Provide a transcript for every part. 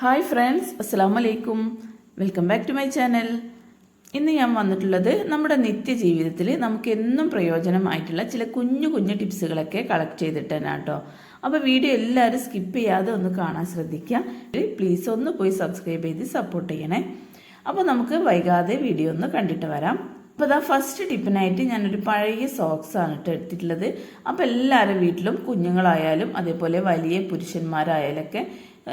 Hi friends അസ്സാം വലൈക്കും welcome back to my channel. ഇന്ന് ഞാൻ വന്നിട്ടുള്ളത് നമ്മുടെ നിത്യജീവിതത്തിൽ നമുക്ക് എന്നും പ്രയോജനമായിട്ടുള്ള ചില കുഞ്ഞു കുഞ്ഞു ടിപ്സുകളൊക്കെ കളക്ട് ചെയ്തിട്ടാണ് കേട്ടോ. അപ്പോൾ വീഡിയോ എല്ലാവരും സ്കിപ്പ് ചെയ്യാതെ ഒന്ന് കാണാൻ ശ്രദ്ധിക്കുക. പ്ലീസ് ഒന്ന് പോയി സബ്സ്ക്രൈബ് ചെയ്ത് സപ്പോർട്ട് ചെയ്യണേ. അപ്പോൾ നമുക്ക് വൈകാതെ വീഡിയോ ഒന്ന് കണ്ടിട്ട് വരാം. അപ്പോൾ അതാ ഫസ്റ്റ് ടിപ്പിനായിട്ട് ഞാനൊരു പഴയ സോക്സ് ആണ് കേട്ടോ എടുത്തിട്ടുള്ളത്. അപ്പോൾ എല്ലാവരുടെ വീട്ടിലും കുഞ്ഞുങ്ങളായാലും അതേപോലെ വലിയ പുരുഷന്മാരായാലൊക്കെ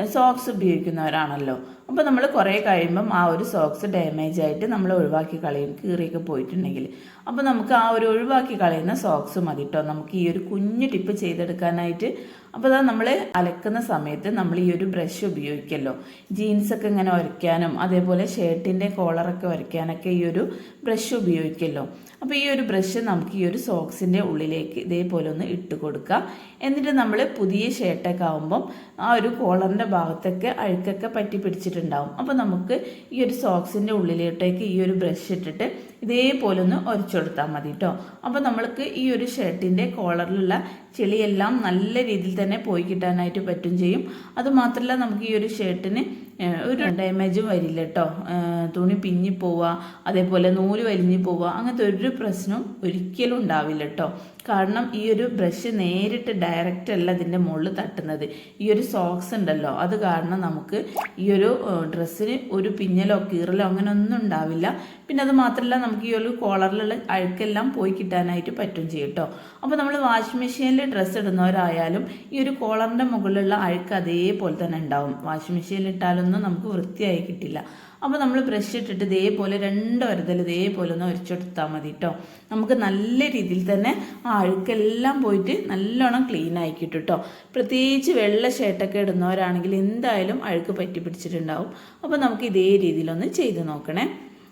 സോക്സ് ഉപയോഗിക്കുന്നവരാണല്ലോ. അപ്പോൾ നമ്മൾ കുറേ കഴിയുമ്പം ആ ഒരു സോക്സ് ഡാമേജ് ആയിട്ട് നമ്മൾ ഒഴിവാക്കി കളയും കീറിയൊക്കെ പോയിട്ടുണ്ടെങ്കിൽ. അപ്പോൾ നമുക്ക് ആ ഒരു ഒഴിവാക്കി കളയുന്ന സോക്സ് മതി കേട്ടോ നമുക്ക് ഈ ഒരു കുഞ്ഞു ടിപ്പ് ചെയ്തെടുക്കാനായിട്ട്. അപ്പോൾ അതാ നമ്മൾ അലക്കുന്ന സമയത്ത് നമ്മൾ ഈ ഒരു ബ്രഷ് ഉപയോഗിക്കല്ലോ. ജീൻസൊക്കെ ഇങ്ങനെ ഉരയ്ക്കാനും അതേപോലെ ഷർട്ടിന്റെ കോളറൊക്കെ ഉരയ്ക്കാനൊക്കെ ഈ ഒരു ബ്രഷ് ഉപയോഗിക്കല്ലോ. അപ്പോൾ ഈ ഒരു ബ്രഷ് നമുക്ക് ഈ ഒരു സോക്സിന്റെ ഉള്ളിലേക്ക് ഇതേപോലെ ഒന്ന് ഇട്ട് കൊടുക്കുക എന്നിട്ട് നമ്മൾ പുതിയ ഷർട്ടൊക്കെ ആകുമ്പം ആ ഒരു കോളറിന്റെ ഭാഗത്തൊക്കെ അഴുക്കൊക്കെ പറ്റി പിടിച്ചിട്ടുണ്ടാവും അപ്പോൾ നമുക്ക് ഈ ഒരു സോക്സിന്റെ ഉള്ളിലോട്ടേക്ക് ഈ ഒരു ബ്രഷ് ഇട്ടിട്ട് ഇതേപോലെ ഒന്ന് ഉരച്ചെടുത്താൽ മതി കേട്ടോ അപ്പോൾ നമ്മൾക്ക് ഈ ഒരു ഷർട്ടിന്റെ കോളറിലുള്ള ചെളിയെല്ലാം നല്ല രീതിയിൽ തന്നെ പോയി കിട്ടാനായിട്ട് പറ്റും ചെയ്യും. അതുമാത്രമല്ല നമുക്ക് ഈ ഒരു ഷർട്ടിന് ഒരു ഡാമേജും വരില്ല കേട്ടോ തുണി പിഞ്ഞി പോവുക അതേപോലെ നൂൽ വലിഞ്ഞു പോവുക അങ്ങനത്തെ ഒരു പ്രശ്നവും ഒരിക്കലും ഉണ്ടാവില്ല കേട്ടോ കാരണം ഈ ഒരു ബ്രഷ് നേരിട്ട് ഡയറക്റ്റ് അല്ല ഇതിന്റെ മുകളിൽ തട്ടുന്നത്. ഈ ഒരു സോക്സ് ഉണ്ടല്ലോ അത് കാരണം നമുക്ക് ഈ ഒരു ഡ്രസ്സിന് ഒരു പിഞ്ഞലോ കീറലോ അങ്ങനെ ഒന്നും ഉണ്ടാവില്ല. പിന്നെ അത് മാത്രമല്ല നമുക്ക് ഈ ഒരു കോളറിലുള്ള അഴുക്കെല്ലാം പോയി കിട്ടാനായിട്ട് പറ്റും ചെയ്യും കേട്ടോ അപ്പോൾ നമ്മൾ വാഷിംഗ് മെഷീനിൽ ഡ്രസ്സ് ഇടുന്നവരായാലും ഈ ഒരു കോളറിന്റെ മുകളിലുള്ള അഴുക്ക് അതേപോലെ തന്നെ ഉണ്ടാവും. വാഷിംഗ് മെഷീനിൽ ഇട്ടാലൊന്നും നമുക്ക് വൃത്തിയായി കിട്ടില്ല. അപ്പോൾ നമ്മൾ ബ്രഷ് ഇട്ടിട്ട് ഇതേപോലെ രണ്ട് വരതൽ ഇതേപോലെ ഒന്ന് ഒരിച്ചെടുത്താൽ മതി കേട്ടോ നമുക്ക് നല്ല രീതിയിൽ തന്നെ ആ അഴുക്കെല്ലാം പോയിട്ട് നല്ലോണം ക്ലീൻ ആയി കിട്ടും കേട്ടോ പ്രത്യേകിച്ച് വെള്ള ഷർട്ടൊക്കെ ഇടുന്നവരാണെങ്കിൽ എന്തായാലും അഴുക്ക് പറ്റി പിടിച്ചിട്ടുണ്ടാവും. അപ്പോൾ നമുക്ക് ഇതേ രീതിയിലൊന്ന് ചെയ്ത് നോക്കണേ.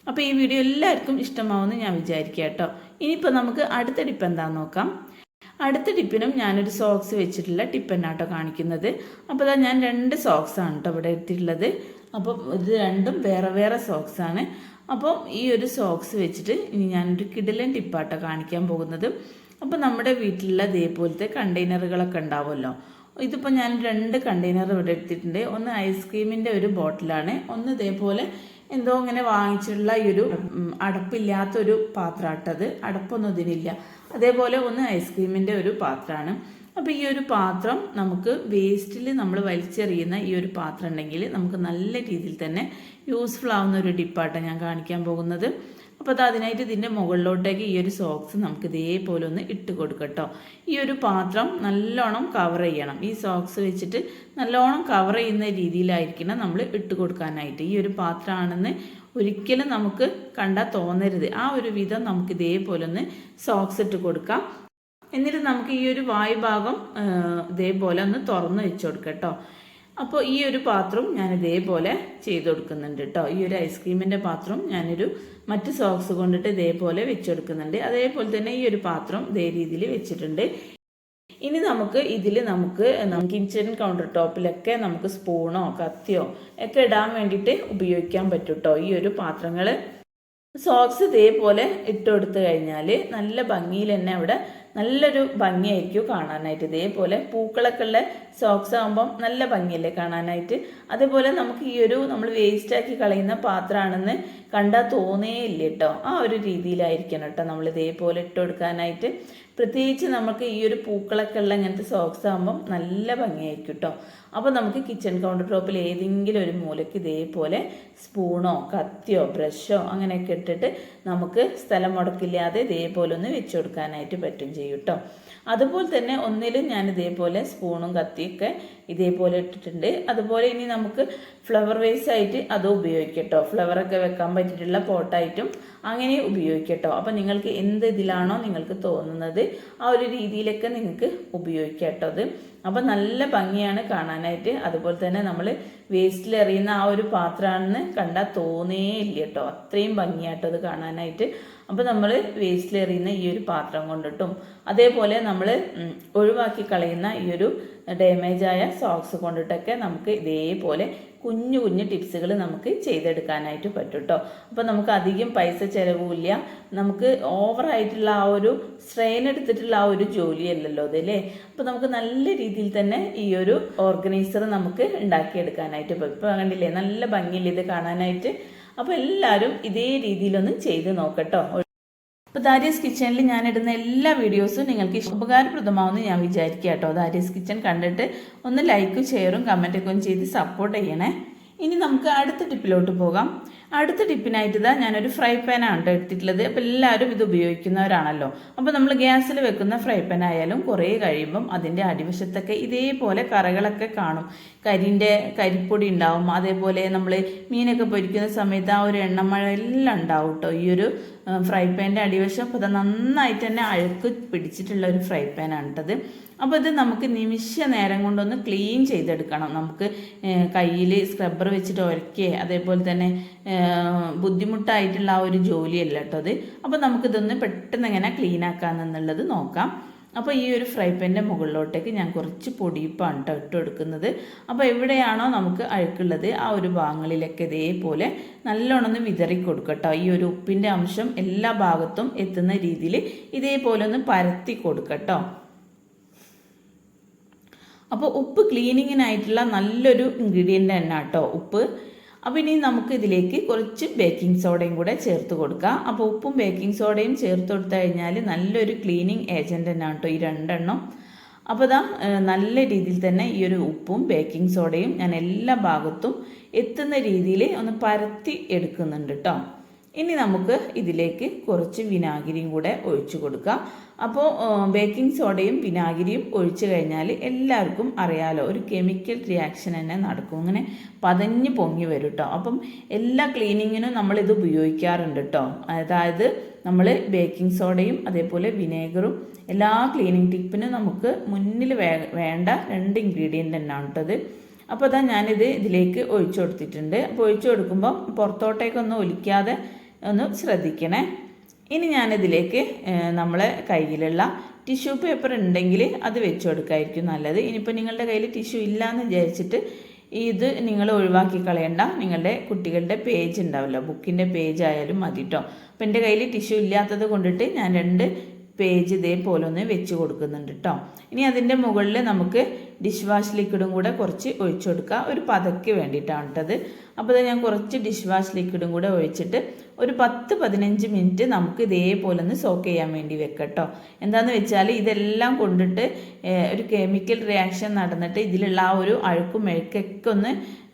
അപ്പോൾ ഈ വീഡിയോ എല്ലാവർക്കും ഇഷ്ടമാവുമെന്ന് ഞാൻ വിചാരിക്കുക കേട്ടോ. ഇനിയിപ്പോൾ നമുക്ക് അടുത്ത ടിപ്പ് എന്താണെന്ന് നോക്കാം. അടുത്ത ടിപ്പിനും ഞാനൊരു സോക്സ് വെച്ചിട്ടുള്ള ടിപ്പ് എന്നാട്ടോ കാണിക്കുന്നത്. അപ്പോൾ അതാ ഞാൻ രണ്ട് സോക്സ് ആണ് കേട്ടോ ഇവിടെ എടുത്തിട്ടുള്ളത്. അപ്പം ഇത് രണ്ടും വേറെ വേറെ സോക്സ് ആണ്. അപ്പം ഈ ഒരു സോക്സ് വെച്ചിട്ട് ഇനി ഞാനൊരു കിടിലൻ ടിപ്പാട്ടോ കാണിക്കാൻ പോകുന്നത്. അപ്പോൾ നമ്മുടെ വീട്ടിലുള്ള ഇതേപോലത്തെ കണ്ടെയ്നറുകളൊക്കെ ഉണ്ടാവുമല്ലോ. ഇതിപ്പോൾ ഞാൻ രണ്ട് കണ്ടെയ്നർ ഇവിടെ എടുത്തിട്ടുണ്ട്. ഒന്ന് ഐസ്ക്രീമിന്റെ ഒരു ബോട്ടിലാണ്. ഒന്ന് ഇതേപോലെ എന്തോ ഇങ്ങനെ വാങ്ങിച്ചിട്ടുള്ള ഈ ഒരു അടപ്പില്ലാത്തൊരു പാത്രമാട്ടത് അടപ്പൊന്നും ഇതിനില്ല. അതേപോലെ ഒന്ന് ഐസ്ക്രീമിന്റെ ഒരു പാത്രമാണ് അപ്പോൾ ഈ ഒരു പാത്രം നമുക്ക് വേസ്റ്റിൽ നമ്മൾ വലിച്ചെറിയുന്ന ഈ ഒരു പാത്രം ഉണ്ടെങ്കിൽ നമുക്ക് നല്ല രീതിയിൽ തന്നെ യൂസ്ഫുൾ ആവുന്ന ഒരു ഡിപ്പാട്ടാണ് ഞാൻ കാണിക്കാൻ പോകുന്നത്. അപ്പോൾ അത് അതിനായിട്ട് ഇതിന്റെ മുകളിലോട്ടേക്ക് ഈ ഒരു സോക്സ് നമുക്ക് ഇതേപോലെ ഒന്ന് ഇട്ട് കൊടുക്കട്ടോ. ഈ ഒരു പാത്രം നല്ലോണം കവർ ചെയ്യണം. ഈ സോക്സ് വെച്ചിട്ട് നല്ലോണം കവർ ചെയ്യുന്ന രീതിയിലായിരിക്കണം നമ്മൾ ഇട്ട് കൊടുക്കാനായിട്ട്. ഈ ഒരു പാത്രമാണെന്ന് ഒരിക്കലും നമുക്ക് കണ്ടാൽ തോന്നരുത്. ആ ഒരു വിധം നമുക്ക് ഇതേപോലെ ഒന്ന് സോക്സ് ഇട്ട് കൊടുക്കാം. എന്നിട്ട് നമുക്ക് ഈ ഒരു വായു ഭാഗം ഇതേപോലെ ഒന്ന് തുറന്ന് വെച്ച് കൊടുക്കാം കേട്ടോ അപ്പോൾ ഈ ഒരു പാത്രം ഞാൻ ഇതേപോലെ ചെയ്ത് കൊടുക്കുന്നുണ്ട് കേട്ടോ ഈ ഒരു ഐസ്ക്രീമിന്റെ പാത്രം ഞാനൊരു മറ്റ് സോക്സ് കൊണ്ടിട്ട് ഇതേപോലെ വെച്ചെടുക്കുന്നുണ്ട്. അതേപോലെ തന്നെ ഈ ഒരു പാത്രം ഇതേ രീതിയിൽ വെച്ചിട്ടുണ്ട്. ഇനി നമുക്ക് ഇതിൽ നമുക്ക് കിച്ചൺ കൗണ്ടർ ടോപ്പിലൊക്കെ നമുക്ക് സ്പൂണോ കത്തിയോ ഒക്കെ ഇടാൻ വേണ്ടിയിട്ട് ഉപയോഗിക്കാൻ പറ്റും കേട്ടോ ഈ ഒരു പാത്രങ്ങൾ സോക്സ് ഇതേപോലെ ഇട്ട് കൊടുത്തു കഴിഞ്ഞാൽ നല്ല ഭംഗിയിൽ തന്നെ അവിടെ നല്ലൊരു ഭംഗിയായിരിക്കും കാണാനായിട്ട്. ഇതേപോലെ പൂക്കളൊക്കെ ഉള്ള സോക്സ് ആകുമ്പം നല്ല ഭംഗിയല്ലേ കാണാനായിട്ട്. അതേപോലെ നമുക്ക് ഈ ഒരു നമ്മൾ വേസ്റ്റാക്കി കളയുന്ന പാത്രമാണെന്ന് കണ്ടാൽ തോന്നേ ഇല്ല കേട്ടോ ആ ഒരു രീതിയിലായിരിക്കണം കേട്ടോ നമ്മൾ ഇതേപോലെ ഇട്ട് കൊടുക്കാനായിട്ട്. പ്രത്യേകിച്ച് നമുക്ക് ഈ ഒരു പൂക്കളൊക്കെ ഉള്ള ഇങ്ങനത്തെ സോക്സ് ആകുമ്പം നല്ല ഭംഗിയായിരിക്കും കേട്ടോ അപ്പോൾ നമുക്ക് കിച്ചൺ കൗണ്ടർ ടോപ്പിൽ ഏതെങ്കിലും ഒരു മൂലയ്ക്ക് ഇതേപോലെ സ്പൂണോ കത്തിയോ ബ്രഷോ അങ്ങനെയൊക്കെ ഇട്ടിട്ട് നമുക്ക് സ്ഥലം മുടക്കില്ലാതെ ഇതേപോലെ ഒന്ന് വെച്ച് കൊടുക്കാനായിട്ട് പറ്റും ചെയ്യും കേട്ടോ. അതുപോലെ തന്നെ ഒന്നിലും ഞാൻ ഇതേപോലെ സ്പൂണും കത്തിയൊക്കെ ഇതേപോലെ ഇട്ടിട്ടുണ്ട്. അതുപോലെ ഇനി നമുക്ക് ഫ്ലവർ വേസ് ആയിട്ട് അത് ഉപയോഗിക്കട്ടോ ഫ്ലവറൊക്കെ വെക്കാൻ പറ്റിയിട്ടുള്ള പോട്ടായിട്ടും അങ്ങനെ ഉപയോഗിക്കട്ടോ അപ്പം നിങ്ങൾക്ക് എന്ത് ഇതിലാണോ നിങ്ങൾക്ക് തോന്നുന്നത് ആ ഒരു രീതിയിലൊക്കെ നിങ്ങൾക്ക് ഉപയോഗിക്കാം കേട്ടോ അത്. അപ്പം നല്ല ഭംഗിയാണ് കാണാനായിട്ട്. അതുപോലെ തന്നെ നമ്മൾ വേസ്റ്റിൽ എറിയുന്ന ആ ഒരു പാത്രമാണെന്ന് കണ്ടാൽ തോന്നേ ഇല്ല കേട്ടോ. അത്രയും ഭംഗിയാട്ടോ അത് കാണാനായിട്ട്. അപ്പോൾ നമ്മൾ വേസ്റ്റിൽ എറിയുന്ന ഈ ഒരു പാത്രം കൊണ്ടിട്ടും അതേപോലെ നമ്മൾ ഒഴിവാക്കി കളയുന്ന ഈ ഒരു ഡാമേജായ സോക്സ് കൊണ്ടിട്ടൊക്കെ നമുക്ക് ഇതേപോലെ കുഞ്ഞു കുഞ്ഞു ടിപ്സുകൾ നമുക്ക് ചെയ്തെടുക്കാനായിട്ട് പറ്റും കേട്ടോ അപ്പോൾ നമുക്ക് അധികം പൈസ ചിലവുമില്ല. നമുക്ക് ഓവറായിട്ടുള്ള ആ ഒരു സ്ട്രെയിൻ എടുത്തിട്ടുള്ള ആ ഒരു ജോലിയല്ലല്ലോ അതല്ലേ? അപ്പോൾ നമുക്ക് നല്ല രീതിയിൽ തന്നെ ഈ ഒരു ഓർഗനൈസർ നമുക്ക് ഉണ്ടാക്കിയെടുക്കാനായിട്ട് പറ്റും. ഇപ്പോൾ കണ്ടില്ലേ? നല്ല ഭംഗിയില്ല ഇത് കാണാനായിട്ട്? അപ്പോൾ എല്ലാവരും ഇതേ രീതിയിലൊന്ന് ചെയ്ത് നോക്കട്ടോ. അപ്പോൾ ദാരിയസ് കിച്ചണിൽ ഞാൻ ഇടുന്ന എല്ലാ വീഡിയോസും നിങ്ങൾക്ക് ഉപകാരപ്രദമാവുമെന്ന് ഞാൻ വിചാരിക്കുക കേട്ടോ. ദാരിയസ് കിച്ചൺ കണ്ടിട്ട് ഒന്ന് ലൈക്കും ഷെയറും കമന്റൊക്കെ ഒന്ന് ചെയ്ത് സപ്പോർട്ട് ചെയ്യണേ. ഇനി നമുക്ക് അടുത്ത ടിപ്പിലോട്ട് പോകാം. അടുത്ത ടിപ്പിനായിട്ട് ഇതാ ഞാനൊരു ഫ്രൈ പാനാണ് എടുത്തിട്ടുള്ളത്. അപ്പോൾ എല്ലാവരും ഇത് ഉപയോഗിക്കുന്നവരാണല്ലോ. അപ്പോൾ നമ്മൾ ഗ്യാസിൽ വെക്കുന്ന ഫ്രൈ പാൻ ആയാലും കുറേ കഴിയുമ്പം അതിന്റെ അടിവശത്തൊക്കെ ഇതേപോലെ കറകളൊക്കെ കാണും. കരിന്റെ കരിപ്പൊടി ഉണ്ടാവും. അതേപോലെ നമ്മൾ മീനൊക്കെ പൊരിക്കുന്ന സമയത്ത് ആ ഒരു എണ്ണമഴ എല്ലാം ഉണ്ടാവും കേട്ടോ. ഈ ഒരു ഫ്രൈ പാന്റെ അടിവശം. അപ്പോൾ അത് നന്നായിട്ട് തന്നെ അഴുക്ക് പിടിച്ചിട്ടുള്ള ഒരു ഫ്രൈ പാനാണ് കേട്ടത്. അപ്പോൾ ഇത് നമുക്ക് നിമിഷ നേരം കൊണ്ടൊന്ന് ക്ലീൻ ചെയ്തെടുക്കണം. നമുക്ക് കയ്യിൽ സ്ക്രബ്ബർ വെച്ചിട്ട് ഉരയ്ക്കുക അതേപോലെ തന്നെ ബുദ്ധിമുട്ടായിട്ടുള്ള ആ ഒരു ജോലിയല്ല കേട്ടോ അത് അപ്പോൾ നമുക്കിതൊന്ന് പെട്ടെന്ന് എങ്ങനെ ക്ലീൻ ആക്കാമെന്നുള്ളത് നോക്കാം. അപ്പോൾ ഈ ഒരു ഫ്രൈ പാന്റെ മുകളിലോട്ടേക്ക് ഞാൻ കുറച്ച് പൊടിയിപ്പാണ് കേട്ടോ ഇട്ട് കൊടുക്കുന്നത്. അപ്പോൾ എവിടെയാണോ നമുക്ക് അഴുക്കുള്ളത് ആ ഒരു ഭാഗങ്ങളിലൊക്കെ ഇതേപോലെ നല്ലോണം ഒന്ന് വിതറി കൊടുക്കട്ടോ ഈ ഒരു ഉപ്പിന്റെ അംശം എല്ലാ ഭാഗത്തും എത്തുന്ന രീതിയിൽ ഇതേപോലെ ഒന്ന് പരത്തി കൊടുക്കട്ടോ അപ്പോൾ ഉപ്പ് ക്ലീനിങ്ങിനായിട്ടുള്ള നല്ലൊരു ഇൻഗ്രീഡിയന്റ് തന്നെ കേട്ടോ ഉപ്പ്. അപ്പോൾ ഇനി നമുക്ക് ഇതിലേക്ക് കുറച്ച് ബേക്കിംഗ് സോഡയും കൂടെ ചേർത്ത് കൊടുക്കാം. അപ്പോൾ ഉപ്പും ബേക്കിംഗ് സോഡയും ചേർത്ത് കൊടുത്തു കഴിഞ്ഞാൽ നല്ലൊരു ക്ലീനിങ് ഏജന്റ് തന്നെയാണ് കേട്ടോ ഈ രണ്ടെണ്ണം. അപ്പോൾ ഇതാ നല്ല രീതിയിൽ തന്നെ ഈ ഒരു ഉപ്പും ബേക്കിംഗ് സോഡയും ഞാൻ എല്ലാ ഭാഗത്തും എത്തുന്ന രീതിയിൽ ഒന്ന് പരത്തി എടുക്കുന്നുണ്ട് കേട്ടോ ഇനി നമുക്ക് ഇതിലേക്ക് കുറച്ച് വിനാഗിരിയും കൂടെ ഒഴിച്ചു കൊടുക്കാം. അപ്പോൾ ബേക്കിംഗ് സോഡയും വിനാഗിരിയും ഒഴിച്ചു കഴിഞ്ഞാൽ എല്ലാവർക്കും അറിയാലോ ഒരു കെമിക്കൽ റിയാക്ഷൻ തന്നെ നടക്കും. ഇങ്ങനെ പതഞ്ഞ് പൊങ്ങി വരും കേട്ടോ അപ്പം എല്ലാ ക്ലീനിങ്ങിനും നമ്മളിത് ഉപയോഗിക്കാറുണ്ട് കേട്ടോ അതായത് നമ്മൾ ബേക്കിംഗ് സോഡയും അതേപോലെ വിനേഗറും എല്ലാ ക്ലീനിങ് ടിപ്പിനും നമുക്ക് മുന്നിൽ വേണ്ട രണ്ട് ഇൻഗ്രീഡിയന്റ് തന്നെയാണ് കേട്ടത് അപ്പോൾ അതാ ഞാനിത് ഇതിലേക്ക് ഒഴിച്ചു കൊടുത്തിട്ടുണ്ട്. അപ്പോൾ ഒഴിച്ചു കൊടുക്കുമ്പോൾ പുറത്തോട്ടേക്കൊന്നും ഒലിക്കാതെ ഒന്ന് ശ്രദ്ധിക്കണേ. ഇനി ഞാനിതിലേക്ക് നമ്മളെ കയ്യിലുള്ള ടിഷ്യൂ പേപ്പർ ഉണ്ടെങ്കിൽ അത് വെച്ച് കൊടുക്കായിരിക്കും നല്ലത്. ഇനിയിപ്പോൾ നിങ്ങളുടെ കയ്യിൽ ടിഷ്യൂ ഇല്ല എന്ന് വിചാരിച്ചിട്ട് ഇത് നിങ്ങൾ ഒഴിവാക്കി കളയണ്ട. നിങ്ങളുടെ കുട്ടികളുടെ പേജ് ഉണ്ടാവല്ലോ. ബുക്കിന്റെ പേജ് ആയാലും മതി കേട്ടോ അപ്പോൾ എന്റെ കയ്യിൽ ടിഷ്യൂ ഇല്ലാത്തത് കൊണ്ടിട്ട് ഞാൻ രണ്ട് പേജ് ഇതേപോലെ ഒന്ന് വെച്ച് കൊടുക്കുന്നുണ്ട് കേട്ടോ ഇനി അതിന്റെ മുകളിൽ നമുക്ക് ഡിഷ് വാഷ് ലിക്വിഡും കൂടെ കുറച്ച് ഒഴിച്ചു കൊടുക്കുക. ഒരു പതയ്ക്ക് വേണ്ടിയിട്ടാണ് കേട്ടത് അപ്പോൾ ഞാൻ കുറച്ച് ഡിഷ് വാഷ് ലിക്വിഡും കൂടെ ഒഴിച്ചിട്ട് ഒരു പത്ത് പതിനഞ്ച് മിനിറ്റ് നമുക്ക് ഇതേപോലെ ഒന്ന് സോക്ക് ചെയ്യാൻ വേണ്ടി വെക്കട്ടോ എന്താണെന്ന് വെച്ചാൽ ഇതെല്ലാം കൊണ്ടിട്ട് ഒരു കെമിക്കൽ റിയാക്ഷൻ നടന്നിട്ട് ഇതിലുള്ള ആ ഒരു അഴുക്കും മെഴുക്കൊക്കെ ഒന്ന്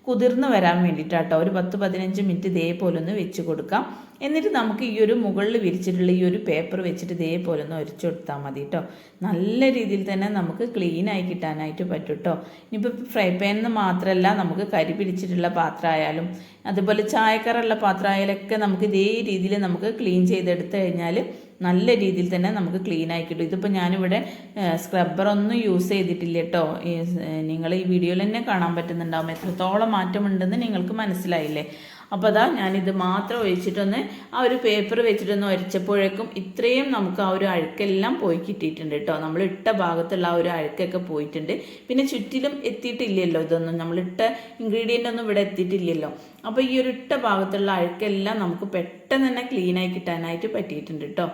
കുതിർന്ന് വരാൻ വേണ്ടിയിട്ടാട്ടോ. ഒരു പത്ത് പതിനഞ്ച് മിനിറ്റ് ഇതേപോലെ ഒന്ന് വെച്ച് കൊടുക്കാം. എന്നിട്ട് നമുക്ക് ഈ ഒരു മുകളിൽ വിരിച്ചിട്ടുള്ള ഈ ഒരു പേപ്പർ വെച്ചിട്ട് ഇതേപോലെ ഒന്ന് ഒരച്ചു കൊടുത്താൽ മതി കേട്ടോ നല്ല രീതിയിൽ തന്നെ നമുക്ക് ക്ലീൻ ആയി കിട്ടാനായിട്ട് പറ്റും കേട്ടോ ഇനിയിപ്പോൾ ഫ്രൈ പാനിന്ന് മാത്രമല്ല നമുക്ക് കരി പിടിച്ചിട്ടുള്ള പാത്രമായാലും അതുപോലെ ചായക്കറുള്ള പാത്രമായാലൊക്കെ നമുക്ക് ഇതേ രീതിയിൽ നമുക്ക് ക്ലീൻ ചെയ്തെടുത്തു കഴിഞ്ഞാൽ നല്ല രീതിയിൽ തന്നെ നമുക്ക് ക്ലീൻ ആയി കിട്ടും. ഇതിപ്പോൾ ഞാനിവിടെ സ്ക്രബ്ബർ ഒന്നും യൂസ് ചെയ്തിട്ടില്ല കേട്ടോ നിങ്ങൾ ഈ വീഡിയോയിൽ തന്നെ കാണാൻ പറ്റുന്നുണ്ടാവും. എത്രത്തോളം മാറ്റമുണ്ടെന്ന് നിങ്ങൾക്ക് മനസ്സിലായില്ലേ? അപ്പോൾ അതാ ഞാനിത് മാത്രം ഒഴിച്ചിട്ടൊന്ന് ആ ഒരു പേപ്പർ വെച്ചിട്ടൊന്ന് ഒരച്ചപ്പോഴേക്കും ഇത്രയും നമുക്ക് ആ ഒരു അഴുക്കെല്ലാം പോയി കിട്ടിയിട്ടുണ്ട് കേട്ടോ നമ്മൾ ഇട്ട ഭാഗത്തുള്ള ആ ഒരു അഴുക്കൊക്കെ പോയിട്ടുണ്ട്. പിന്നെ ചുറ്റിലും എത്തിയിട്ടില്ലല്ലോ ഇതൊന്നും. നമ്മളിട്ട ഇൻഗ്രീഡിയന്റ് ഒന്നും ഇവിടെ എത്തിയിട്ടില്ലല്ലോ. അപ്പോൾ ഈ ഒരു ഇട്ട ഭാഗത്തുള്ള അഴുക്കെല്ലാം നമുക്ക് പെട്ടെന്ന് തന്നെ ക്ലീനായി കിട്ടാനായിട്ട് പറ്റിയിട്ടുണ്ട് കേട്ടോ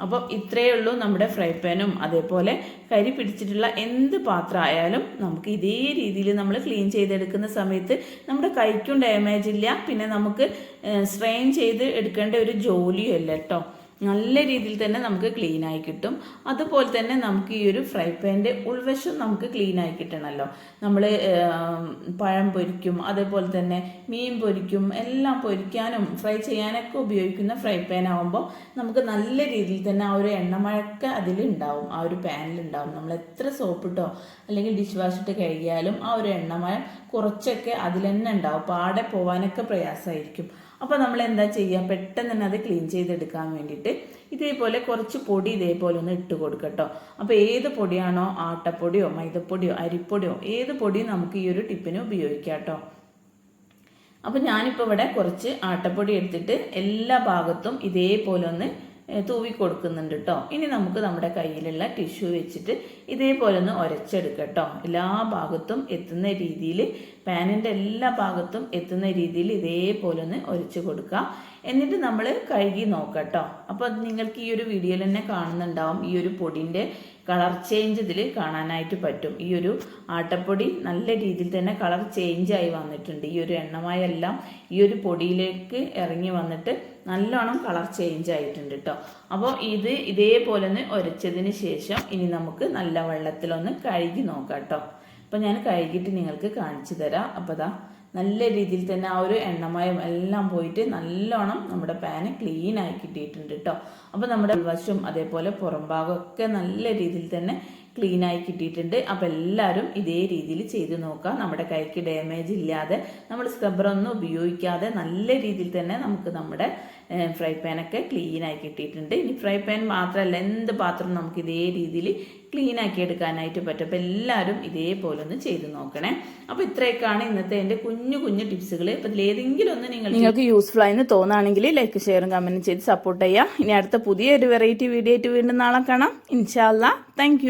അപ്പോൾ ഇത്രയേ ഉള്ളൂ നമ്മുടെ ഫ്രൈ പാനും അതേപോലെ കരി പിടിച്ചിട്ടുള്ള എന്ത് പാത്രം ആയാലും നമുക്ക് ഇതേ രീതിയിൽ നമ്മൾ ക്ലീൻ ചെയ്തെടുക്കുന്ന സമയത്ത് നമ്മുടെ കൈക്കും ഡാമേജ് ഇല്ല. പിന്നെ നമുക്ക് സ്ട്രെയിൻ ചെയ്ത് എടുക്കേണ്ട ഒരു ജോലിയല്ല കേട്ടോ നല്ല രീതിയിൽ തന്നെ നമുക്ക് ക്ലീൻ ആയി കിട്ടും. അതുപോലെ തന്നെ നമുക്ക് ഈ ഒരു ഫ്രൈ പാന്റെ ഉൾവശം നമുക്ക് ക്ലീൻ ആയി കിട്ടണമല്ലോ നമ്മൾ പഴം പൊരിക്കും അതേപോലെ തന്നെ മീൻ പൊരിക്കും എല്ലാം പൊരിക്കാനും ഫ്രൈ ചെയ്യാനൊക്കെ ഉപയോഗിക്കുന്ന ഫ്രൈ പാൻ ആകുമ്പോൾ നമുക്ക് നല്ല രീതിയിൽ തന്നെ ആ ഒരു എണ്ണമഴക്ക അതിലുണ്ടാവും ആ ഒരു പാനിലുണ്ടാവും നമ്മൾ എത്ര സോപ്പിട്ടോ അല്ലെങ്കിൽ ഡിഷ് വാഷിട്ട് കഴുകിയാലും ആ ഒരു എണ്ണമഴ കുറച്ചൊക്കെ അതിൽ തന്നെ ഉണ്ടാവും. പാടെ പോകാനൊക്കെ പ്രയാസമായിരിക്കും. അപ്പോൾ നമ്മൾ എന്താ ചെയ്യുക പെട്ടെന്ന് തന്നെ അത് ക്ലീൻ ചെയ്തെടുക്കാൻ വേണ്ടിയിട്ട് ഇതേപോലെ കുറച്ച് പൊടി ഇതേപോലെ ഒന്ന് ഇട്ട് കൊടുക്കട്ടോ. അപ്പോൾ ഏത് പൊടിയാണോ ആട്ടപ്പൊടിയോ മൈദപ്പൊടിയോ അരിപ്പൊടിയോ ഏത് പൊടിയും നമുക്ക് ഈ ഒരു ടിപ്പിന് ഉപയോഗിക്കാം കേട്ടോ അപ്പോൾ ഞാനിപ്പോൾ ഇവിടെ കുറച്ച് ആട്ടപ്പൊടി എടുത്തിട്ട് എല്ലാ ഭാഗത്തും ഇതേപോലെ ഒന്ന് തൂവി കൊടുക്കുന്നുണ്ട് കേട്ടോ ഇനി നമുക്ക് നമ്മുടെ കയ്യിലുള്ള ടിഷ്യൂ വെച്ചിട്ട് ഇതേപോലെ ഒന്ന് ഉരച്ചെടുക്കാം കേട്ടോ എല്ലാ ഭാഗത്തും എത്തുന്ന രീതിയിൽ പാനിന്റെ എല്ലാ ഭാഗത്തും എത്തുന്ന രീതിയിൽ ഇതേപോലെ ഒന്ന് ഉരച്ച് കൊടുക്കുക എന്നിട്ട് നമ്മൾ കഴുകി നോക്കാം കേട്ടോ അപ്പോൾ നിങ്ങൾക്ക് ഈ ഒരു വീഡിയോയിൽ തന്നെ കാണുന്നുണ്ടാവും ഈ ഒരു പൊടിന്റെ കളർ ചേഞ്ച് ഇതിൽ കാണാനായിട്ട് പറ്റും. ഈ ഒരു ആട്ടപ്പൊടി നല്ല രീതിയിൽ തന്നെ കളർ ചേഞ്ച് ആയി വന്നിട്ടുണ്ട്. ഈ ഒരു എണ്ണമയെല്ലാം ഈ ഒരു പൊടിയിലേക്ക് ഇറങ്ങി വന്നിട്ട് നല്ലോണം കളർ ചേഞ്ച് ആയിട്ടുണ്ട് കേട്ടോ അപ്പോൾ ഇത് ഇതേപോലെ ഒന്ന് ഉരച്ചതിന് ശേഷം ഇനി നമുക്ക് നല്ല വെള്ളത്തിലൊന്ന് കഴുകി നോക്കാം കേട്ടോ അപ്പോൾ ഞാൻ കഴുകിയിട്ട് നിങ്ങൾക്ക് കാണിച്ചു തരാം. അപ്പോൾ ദാ നല്ല രീതിയിൽ തന്നെ ആ ഒരു എണ്ണമയം എല്ലാം പോയിട്ട് നല്ലോണം നമ്മുടെ പാന് ക്ലീൻ ആയി കിട്ടിയിട്ടുണ്ട് കേട്ടോ അപ്പോൾ നമ്മുടെ വശം അതേപോലെ പുറം ഭാഗമൊക്കെ നല്ല രീതിയിൽ തന്നെ ക്ലീൻ ആയി കിട്ടിയിട്ടുണ്ട്. അപ്പം എല്ലാവരും ഇതേ രീതിയിൽ ചെയ്ത് നോക്കുക. നമ്മുടെ കൈക്ക് ഡാമേജ് ഇല്ലാതെ നമ്മൾ സ്ക്രബ്ബറൊന്നും ഉപയോഗിക്കാതെ നല്ല രീതിയിൽ തന്നെ നമുക്ക് നമ്മുടെ ഫ്രൈ പാനൊക്കെ ക്ലീൻ ആയി കിട്ടിയിട്ടുണ്ട്. ഇനി ഫ്രൈ പാൻ മാത്രമല്ല എന്ത് പാത്രം നമുക്ക് ഇതേ രീതിയിൽ ക്ലീനാക്കി എടുക്കാനായിട്ട് പറ്റും. അപ്പോൾ എല്ലാവരും ഇതേപോലെ ഒന്ന് ചെയ്ത് നോക്കണേ. അപ്പോൾ ഇത്രയൊക്കെയാണ് ഇന്നത്തെ എന്റെ കുഞ്ഞു കുഞ്ഞു ടിപ്സുകൾ. അപ്പോൾ ഇതിലേതെങ്കിലും ഒന്ന് നിങ്ങൾ നിങ്ങൾക്ക് യൂസ്ഫുൾ ആയെന്ന് തോന്നുകയാണെങ്കിൽ ലൈക്ക് ഷെയറും കമന്റും ചെയ്ത് സപ്പോർട്ട് ചെയ്യുക. ഇനി അടുത്ത പുതിയൊരു വെറൈറ്റി വീഡിയോ ആയിട്ട് വീണ്ടും നാളെ കാണാം. ഇൻഷാല്ല താങ്ക്